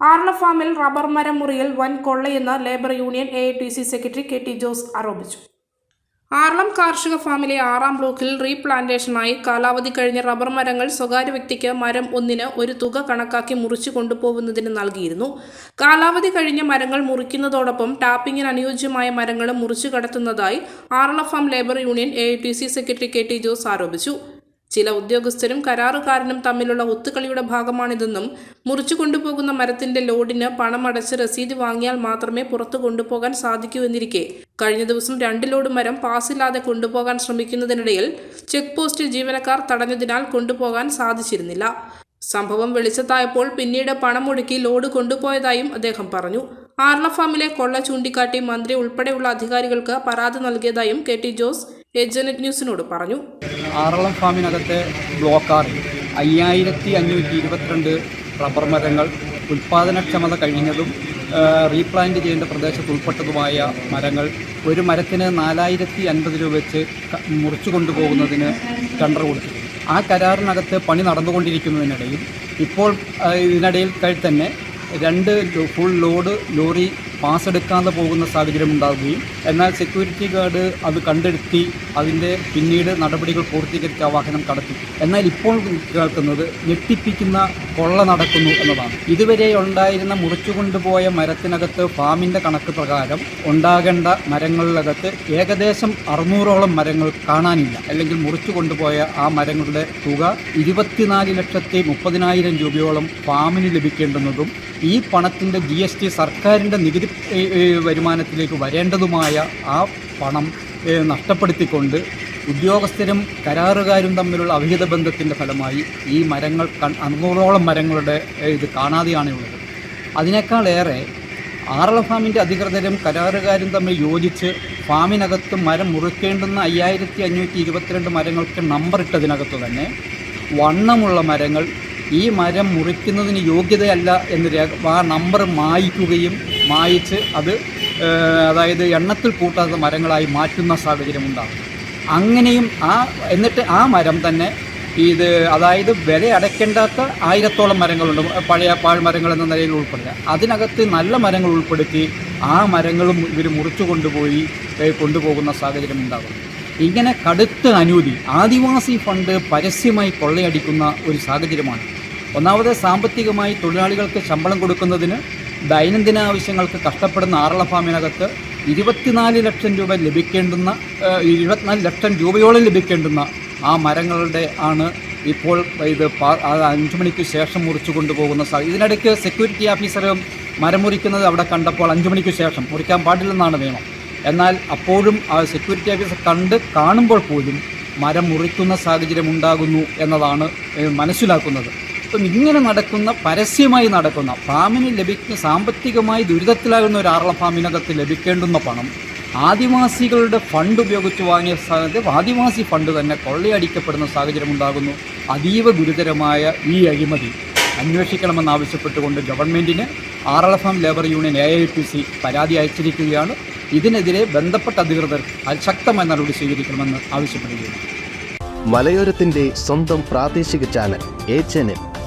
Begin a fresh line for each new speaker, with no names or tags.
ആർള ഫാമിൽ റബ്ബർ മരം മുറിയിൽ വൻ കൊള്ളയെന്ന് labour union A T C secretary K T Jose ആരോപിച്ചു. ആർളം കാർഷിക ഫാമിലെ ആറാം ബ്ലോക്കിൽ റീപ്ലാന്റേഷനായി കാലാവധി കഴിഞ്ഞ റബ്ബർ മരങ്ങൾ സ്വകാര്യ വ്യക്തിക്ക് മരം ഒന്നിന് ഒരു തുക കണക്കാക്കി മുറിച്ചു കൊണ്ടുപോകുന്നതിന് നൽകിയിരുന്നു. കാലാവധി കഴിഞ്ഞ മരങ്ങൾ മുറിക്കുന്നതോടൊപ്പം ടാപ്പിങ്ങിന് അനുയോജ്യമായ മരങ്ങളും മുറിച്ചു കടത്തുന്നതായി Arala farm labour union A secretary K T Jose ആരോപിച്ചു. ചില ഉദ്യോഗസ്ഥരും കരാറുകാരനും തമ്മിലുള്ള ഒത്തുകളിയുടെ ഭാഗമാണിതെന്നും മുറിച്ചു കൊണ്ടുപോകുന്ന മരത്തിന്റെ ലോഡിന് പണമടച്ച് രസീത് വാങ്ങിയാൽ മാത്രമേ പുറത്തു കൊണ്ടുപോകാൻ സാധിക്കൂ എന്നിരിക്കെ. കഴിഞ്ഞ ദിവസം രണ്ട് ലോഡ് മരം പാസില്ലാതെ കൊണ്ടുപോകാൻ ശ്രമിക്കുന്നതിനിടയിൽ ചെക്ക് പോസ്റ്റിൽ ജീവനക്കാർ തടഞ്ഞതിനാൽ കൊണ്ടുപോകാൻ സാധിച്ചിരുന്നില്ല. സംഭവം വെളിച്ചത്തായപ്പോൾ പിന്നീട് പണമൊടുക്കി ലോഡ് കൊണ്ടുപോയതായും അദ്ദേഹം പറഞ്ഞു. ആർണ ഫാമിലെ കൊള്ള ചൂണ്ടിക്കാട്ടി മന്ത്രി ഉൾപ്പെടെയുള്ള അധികാരികൾക്ക് പരാതി നൽകിയതായും കെ ടി ജോസ് ഏജനറ്റ് ന്യൂസിനോട് പറഞ്ഞു.
ആറളം ഫാമിനകത്തെ ബ്ലോക്കാറിൽ അയ്യായിരത്തി അഞ്ഞൂറ്റി ഇരുപത്തിരണ്ട് റബ്ബർ മരങ്ങൾ ഉൽപ്പാദനക്ഷമത കഴിഞ്ഞതും റീപ്ലാന്റ് ചെയ്യേണ്ട പ്രദേശത്ത് ഉൾപ്പെട്ടതുമായ മരങ്ങൾ ഒരു മരത്തിന് നാലായിരത്തി അൻപത് രൂപ വെച്ച് മുറിച്ചു കൊണ്ടുപോകുന്നതിന് ടെണ്ടർ കൊടുത്തു ആ കരാറിനകത്ത് പണി നടന്നുകൊണ്ടിരിക്കുന്നതിനിടയിൽ ഇപ്പോൾ ഇതിനിടയിൽ തന്നെ രണ്ട് ഫുൾ ലോഡ് ലോറി പാസ് എടുക്കാതെ പോകുന്ന സാഹചര്യം ഉണ്ടാവുകയും എന്നാൽ സെക്യൂരിറ്റി ഗാർഡ് അത് കണ്ടെടുത്തി അതിന്റെ പിന്നീട് നടപടികൾ പൂർത്തീകരിച്ച് ആ വാഹനം കടത്തി. എന്നാൽ ഇപ്പോൾ കേൾക്കുന്നത് ഞെട്ടിപ്പിക്കുന്ന കൊള്ള നടക്കുന്നു എന്നതാണ്. ഇതുവരെ ഉണ്ടായിരുന്ന മുറിച്ചു കൊണ്ടുപോയ മരത്തിനകത്ത് ഫാമിന്റെ കണക്ക് പ്രകാരം ഉണ്ടാകേണ്ട മരങ്ങളിലകത്ത് ഏകദേശം അറുന്നൂറോളം മരങ്ങൾ കാണാനില്ല. അല്ലെങ്കിൽ മുറിച്ചു കൊണ്ടുപോയ ആ മരങ്ങളുടെ തുക ഇരുപത്തിനാല് ലക്ഷത്തി മുപ്പതിനായിരം രൂപയോളം ഫാമിന് ലഭിക്കേണ്ടുന്നതും ഈ പണത്തിന്റെ ജി സർക്കാരിന്റെ നികുതി ഏ, വരുമാനത്തിലേക്ക് വരേണ്ടതുമായ ആ പണം നഷ്ടപ്പെടുത്തിക്കൊണ്ട് ഉദ്യോഗസ്ഥരും കരാറുകാരും തമ്മിലുള്ള അവിഹിത ബന്ധത്തിന്റെ ഫലമായി ഈ മരങ്ങൾ കൺ- അറുന്നൂറോളം മരങ്ങളുടെ ഇത് കാണാതെയാണ് ഉള്ളത്. അതിനേക്കാളേറെ ആറള ഫാമിന്റെ അധികൃതരും കരാറുകാരും തമ്മിൽ യോജിച്ച് ഫാമിനകത്ത് മരം മുറിക്കേണ്ടുന്ന അയ്യായിരത്തി അഞ്ഞൂറ്റി ഇരുപത്തിരണ്ട് മരങ്ങൾക്ക് നമ്പർ ഇട്ടതിനകത്ത് തന്നെ വണ്ണമുള്ള മരങ്ങൾ ഈ മരം മുറിക്കുന്നതിന് യോഗ്യതയല്ല എന്ന് രേഖ ആ നമ്പർ മായ്ക്കുകയും മായിച്ച് അത് അതായത് എണ്ണത്തിൽ കൂട്ടാത്ത മരങ്ങളായി മാറ്റുന്ന സാഹചര്യം സാഹചര്യമുണ്ടാകും അങ്ങനെയും ആ എന്നിട്ട് ആ മരം തന്നെ ഇത് അതായത് വില അടയ്ക്കേണ്ടാത്ത ആയിരത്തോളം മരങ്ങളുണ്ട്. പഴയ പാഴ്മരങ്ങൾ എന്ന നിലയിൽ ഉൾപ്പെടുക. അതിനകത്ത് നല്ല മരങ്ങൾ ഉൾപ്പെടുത്തി ആ മരങ്ങളും ഇവർ മുറിച്ചു കൊണ്ടുപോയി കൊണ്ടുപോകുന്ന സാഹചര്യം ഉണ്ടാകും. ഇങ്ങനെ കടുത്ത അനൂതി ആദിവാസി ഫണ്ട് പരസ്യമായി കൊള്ളയടിക്കുന്ന ഒരു സാഹചര്യമാണ്. ഒന്നാമത് സാമ്പത്തികമായി തൊഴിലാളികൾക്ക് ശമ്പളം കൊടുക്കുന്നതിന് ദൈനംദിന ആവശ്യങ്ങൾക്ക് കഷ്ടപ്പെടുന്ന ആറള ഫാമിനകത്ത് ഇരുപത്തിനാല് ലക്ഷം രൂപ ലഭിക്കേണ്ടുന്ന ഇരുപത്തിനാല് ലക്ഷം രൂപയോളം ലഭിക്കേണ്ടുന്ന ആ മരങ്ങളുടെ ആണ് ഇപ്പോൾ ഇത് അഞ്ചു മണിക്ക് ശേഷം മുറിച്ചു കൊണ്ടുപോകുന്ന സാ ഇതിനിടയ്ക്ക് സെക്യൂരിറ്റി ഓഫീസറും മരം മുറിക്കുന്നത് അവിടെ കണ്ടപ്പോൾ അഞ്ചു മണിക്ക് ശേഷം മുറിക്കാൻ പാടില്ലെന്നാണ് നിയമം. എന്നാൽ അപ്പോഴും ആ സെക്യൂരിറ്റി ഓഫീസർ കണ്ട് കാണുമ്പോൾ പോലും മരം മുറിക്കുന്ന സാഹചര്യം ഉണ്ടാകുന്നു എന്നതാണ് മനസ്സിലാക്കുന്നത്. അപ്പം ഇങ്ങനെ നടക്കുന്ന പരസ്യമായി നടക്കുന്ന ഫാമിന് ലഭിക്കുന്ന സാമ്പത്തികമായി ദുരിതത്തിലാകുന്ന ഒരു ആറള ഫാമിനകത്ത് ലഭിക്കേണ്ടുന്ന പണം ആദിവാസികളുടെ ഫണ്ട് ഉപയോഗിച്ച് വാങ്ങിയ സാഹചര്യം ആദിവാസി ഫണ്ട് തന്നെ കൊള്ളയടിക്കപ്പെടുന്ന സാഹചര്യം ഉണ്ടാകുന്നു. അതീവ ഗുരുതരമായ ഈ അഴിമതി അന്വേഷിക്കണമെന്നാവശ്യപ്പെട്ടുകൊണ്ട് ഗവൺമെന്റിന് Arala farm labour union A I T C പരാതി അയച്ചിരിക്കുകയാണ്. ഇതിനെതിരെ ബന്ധപ്പെട്ട അധികൃതർ ശക്തമായ നടപടി സ്വീകരിക്കണമെന്ന് ആവശ്യപ്പെടുകയാണ്.
മലയോരത്തിന്റെ സ്വന്തം പ്രാദേശിക ചാനൽ എ ചാനൽ